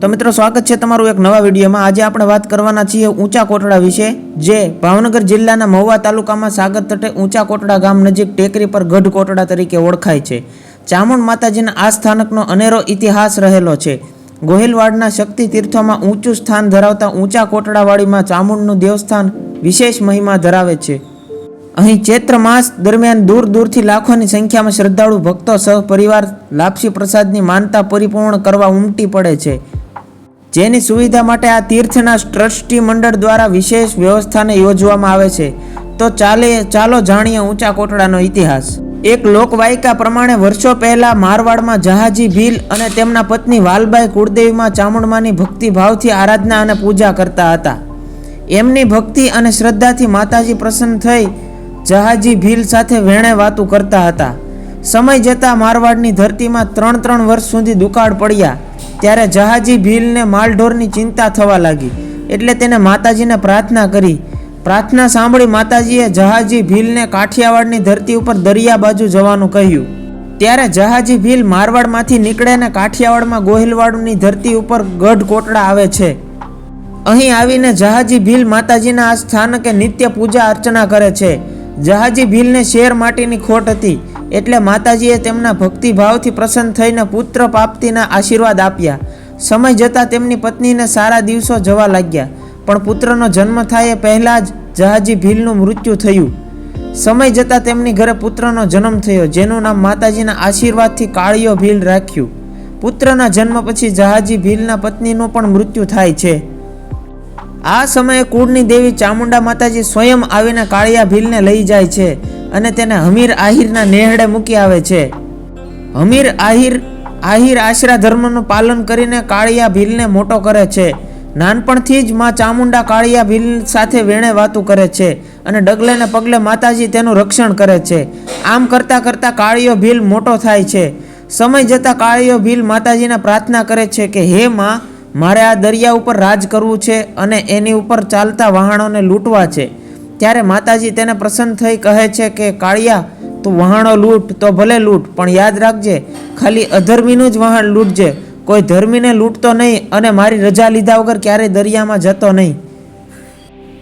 તો મિત્રો, સ્વાગત છે તમારું એક નવા વિડીયોમાં. આજે આપણે વાત કરવાના છીએ ઊંચા કોટડા વિશે, જે ભાવનગર જિલ્લાના મહુવા તાલુકામાં સાગર તટે ઊંચા કોટડા ગામ નજીક ટેકરી પર ગઢ કોટડા તરીકે ઓળખાય છે. ચામુંડ માતાજીના આ સ્થાનકનો અનેરો ઇતિહાસ રહેલો છે. ગોહિલવાડના શક્તિ તીર્થોમાં ઊંચું સ્થાન ધરાવતા ઊંચા કોટડાવાડીમાં ચામુંડનું દેવસ્થાન વિશેષ મહિમા ધરાવે છે. અહીં ચૈત્ર માસ દરમિયાન દૂર દૂરથી લાખોની સંખ્યામાં શ્રદ્ધાળુ ભક્તો સહપરિવાર લાપસી પ્રસાદની માનતા પરિપૂર્ણ કરવા ઉમટી પડે છે. જેની સુવિધા માટે આ તીર્થના ટ્રસ્ટી મંડળ દ્વારા વિશેષ વ્યવસ્થાને યોજવામાં આવે છે. તો ચાલે, ચાલો જાણીએ ઊંચા કોટડાનો ઇતિહાસ. એક લોકવાયકા પ્રમાણે વર્ષો પહેલા મારવાડમાં જહાજી ભીલ અને તેમના પત્ની વાલબાઈ કુળદેવીમાં ચામુંડમાની ભક્તિભાવથી આરાધના અને પૂજા કરતા હતા. એમની ભક્તિ અને શ્રદ્ધાથી માતાજી પ્રસન્ન થઈ જહાજી ભીલ સાથે વેણે વાતું કરતા હતા. સમય જતાં મારવાડની ધરતીમાં ત્રણ ત્રણ વર્ષ સુધી દુકાળ પડ્યા. ત્યારે જહાજી ભીલને માલઢોરની ચિંતા થવા લાગી. એટલે તેને માતાજીને પ્રાર્થના કરી. પ્રાર્થના સાંભળી માતાજીએ જહાજી ભીલને કાઠિયાવાડની ધરતી ઉપર દરિયા બાજુ જવાનું કહ્યું. ત્યારે જહાજી ભીલ મારવાડમાંથી નીકળે ને કાઠિયાવાડમાં ગોહિલવાડની ધરતી ઉપર ગઢ કોટડા આવે છે. અહીં આવીને જહાજી ભીલ માતાજીના આ સ્થાનકે નિત્ય પૂજા અર્ચના કરે છે. જહાજી ભીલને શેર માટીની ખોટ હતી. એટલે માતાજીએ તેમના ભક્તિભાવથી પ્રસન્ન થઈને પુત્ર પ્રાપ્તિના આશીર્વાદ આપ્યા. સમય જતાં તેમની પત્નીને સારા દિવસો જવા લાગ્યા, પણ પુત્રનો જન્મ થાય એ પહેલાં જ જહાજી ભીલનું મૃત્યુ થયું. સમય જતાં તેમની ઘરે પુત્રનો જન્મ થયો, જેનું નામ માતાજીના આશીર્વાદથી કાળિયો ભીલ રાખ્યું. પુત્રના જન્મ પછી જહાજી ભીલના પત્નીનું પણ મૃત્યુ થાય છે. આ સમયે કુળની દેવી ચામુંડા માતાજી સ્વયં આવીને કાળિયા ભીલને લઈ જાય છે. અને તેને હમીર આહિરના નેહડે મૂકી આવે છે. હમીર આહિર આહિર આશરા ધર્મનું પાલન કરીને કાળિયા ભીલને મોટો કરે છે. નાનપણથી જ માં ચામુંડા કાળિયા ભીલ સાથે વેણે વાતું કરે છે અને ડગલે ને પગલે માતાજી તેનું રક્ષણ કરે છે. આમ કરતાં કરતાં કાળિયો ભીલ મોટો થાય છે. સમય જતાં કાળિયો ભીલ માતાજીને પ્રાર્થના કરે છે કે, હે માં, મારે આ દરિયા ઉપર રાજ કરવું છે અને એની ઉપર ચાલતા વહાણોને લૂંટવા છે. ત્યારે માતાજી તેને પ્રસન્ન થઈ કહે છે કે, કાળિયા, તું વહાણો લૂંટ, તો ભલે લૂંટ, પણ યાદ રાખજે, ખાલી અધર્મીનું જ વહાણ લૂંટજે. કોઈ ધર્મીને લૂંટતો નહીં અને મારી રજા લીધા વગર ક્યારેય દરિયામાં જતો નહીં.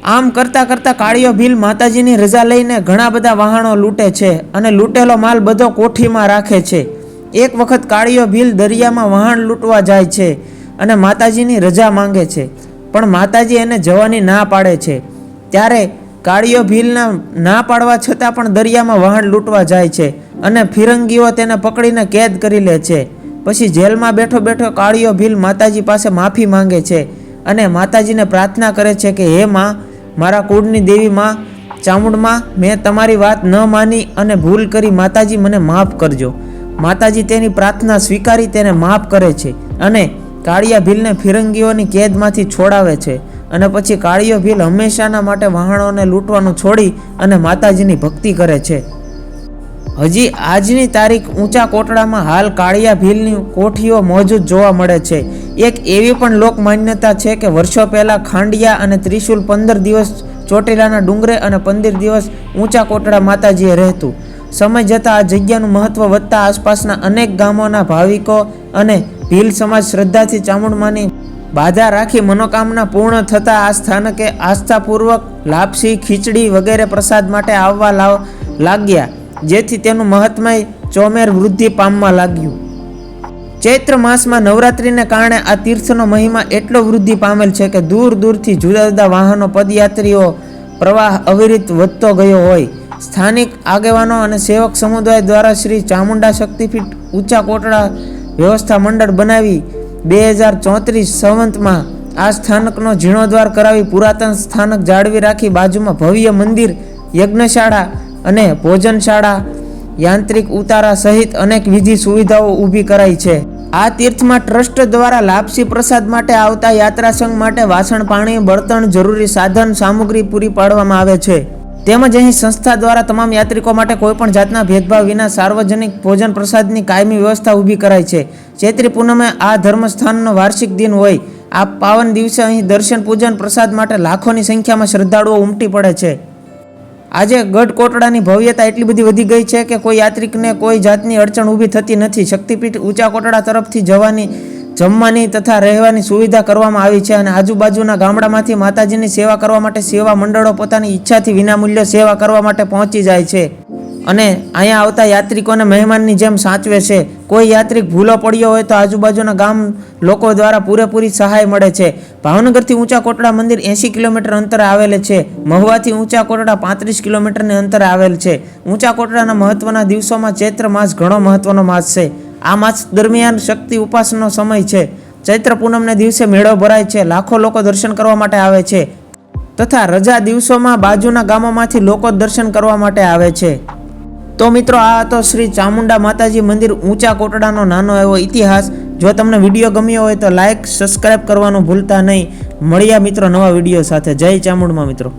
આમ કરતાં કરતાં કાળિયો ભીલ માતાજીની રજા લઈને ઘણા બધા વહાણો લૂંટે છે અને લૂંટેલો માલ બધો કોઠીમાં રાખે છે. એક વખત કાળિયો ભીલ દરિયામાં વહાણ લૂંટવા જાય છે અને માતાજીની રજા માંગે છે, પણ માતાજી એને જવાની ના પાડે છે. ત્યારે કાળિયો ભીલના ના પાડવા છતાં પણ દરિયામાં વહાણ લૂંટવા જાય છે અને ફિરંગીઓ તેને પકડીને કેદ કરી લે છે. પછી જેલમાં બેઠો બેઠો કાળિયો ભીલ માતાજી પાસે માફી માંગે છે અને માતાજીને પ્રાર્થના કરે છે કે, હે માં, મારા કુળની દેવી માં ચામુંડમાં મેં તમારી વાત ન માની અને ભૂલ કરી માતાજી મને માફ કરજો. માતાજી તેની પ્રાર્થના સ્વીકારી તેને માફ કરે છે અને કાળિયા ભીલને ફિરંગીઓની કેદમાંથી છોડાવે છે. અને પછી કાળીયો ભીલ હંમેશાના માટે વહાણોને લૂંટવાનું છોડી અને માતાજીની ભક્તિ કરે છે. હજી આજની તારીખ ઊંચા કોટડામાં હાલ કાળિયા ભીલની કોઠીઓ મોજૂદ જોવા મળે છે. એક એવી પણ લોક માન્યતા છે કે વર્ષો પહેલાં ખાંડિયા અને ત્રિશુલ પંદર દિવસ ચોટીલાના ડુંગરે અને પંદર દિવસ ઊંચા કોટડા માતાજીએ રહેતું. સમય જતાં આ જગ્યાનું મહત્વ વધતા આસપાસના અનેક ગામોના ભાવિકો અને ભીલ સમાજ શ્રદ્ધાથી ચામુંડમાની બાધા રાખી મનોકામના પૂર્ણ થતાં આ સ્થાનકે આસ્થાપૂર્વક લાપસી, ખીચડી વગેરે પ્રસાદ માટે આવવા લાગ્યા, જેથી તેનું મહાત્મય ચોમેર વૃદ્ધિ પામવા લાગ્યું. ચૈત્ર માસમાં નવરાત્રિને કારણે આ તીર્થનો મહિમા એટલો વૃદ્ધિ પામેલ છે કે દૂર દૂરથી જુદા જુદા વાહનો, પદયાત્રીઓ પ્રવાહ અવિરિત વધતો ગયો હોય. સ્થાનિક આગેવાનો અને સેવક સમુદાય દ્વારા શ્રી ચામુંડા શક્તિપીઠ ઊંચા કોટડા વ્યવસ્થા મંડળ બનાવી બે હજાર ચોત્રીસ સંવંતમાં આ સ્થાનકનો જીર્ણોદ્વાર કરાવી પુરાતન સ્થાનક જાળવી રાખી બાજુમાં ભવ્ય મંદિર, યજ્ઞશાળા અને ભોજનશાળા, યાંત્રિક ઉતારા સહિત અનેક વિધિ સુવિધાઓ ઊભી કરાઈ છે. આ તીર્થમાં ટ્રસ્ટ દ્વારા લાપસી પ્રસાદ માટે આવતા યાત્રા સંઘ માટે વાસણ, પાણી, બળતણ જરૂરી સાધન સામગ્રી પૂરી પાડવામાં આવે છે. તેમજ અહીં સંસ્થા દ્વારા તમામ યાત્રિકો માટે કોઈપણ જાતના ભેદભાવ વિના સાર્વજનિક ભોજન પ્રસાદની કાયમી વ્યવસ્થા ઊભી કરાઈ છે. ચૈત્રી પૂનમે આ ધર્મસ્થાનનો વાર્ષિક દિન હોય. આ પાવન દિવસે અહીં દર્શન, પૂજન, પ્રસાદ માટે લાખોની સંખ્યામાં શ્રદ્ધાળુઓ ઉમટી પડે છે. આજે ગઢ કોટડાની ભવ્યતા એટલી બધી વધી ગઈ છે કે કોઈ યાત્રિકને કોઈ જાતની અડચણ ઊભી થતી નથી. શક્તિપીઠ ઊંચા કોટડા તરફથી જવાની જમવાની તથા રહેવાની સુવિધા કરવામાં આવી છે અને આજુબાજુના ગામડામાંથી માતાજીની સેવા કરવા માટે સેવા મંડળો પોતાની ઈચ્છાથી વિનામૂલ્ય સેવા કરવા માટે પહોંચી જાય છે. અને અહીંયા આવતા યાત્રિકોને મહેમાનની જેમ સાચવે છે. કોઈ યાત્રિક ભૂલો પડ્યો હોય તો આજુબાજુના ગામ લોકો દ્વારા પૂરેપૂરી સહાય મળે છે. ભાવનગરથી ઊંચા કોટડા મંદિર એંસી કિલોમીટર અંતરે આવેલ છે. મહુવાથી ઊંચા કોટડા પાંત્રીસ કિલોમીટરની અંતરે આવેલ છે. ઊંચા કોટડાના મહત્વના દિવસોમાં ચૈત્ર માસ ઘણો મહત્વનો માસ છે. આ માસ દરમિયાન શક્તિ ઉપાસનો સમય છે. ચૈત્ર પૂનમને દિવસે મેળો ભરાય છે. લાખો લોકો દર્શન કરવા માટે આવે છે. તથા રજા દિવસોમાં બાજુના ગામોમાંથી લોકો દર્શન કરવા માટે આવે છે. તો મિત્રો, આ હતો શ્રી ચામુંડા માતાજી મંદિર ઊંચા કોટડાનો નાનો એવો ઇતિહાસ. જો તમને વીડિયો ગમ્યો હોય તો લાઇક સબસ્ક્રાઇબ કરવાનું ભૂલતા નહીં. મળ્યા મિત્રો નવા વીડિયો સાથે. જય ચામુંડમાં મિત્રો.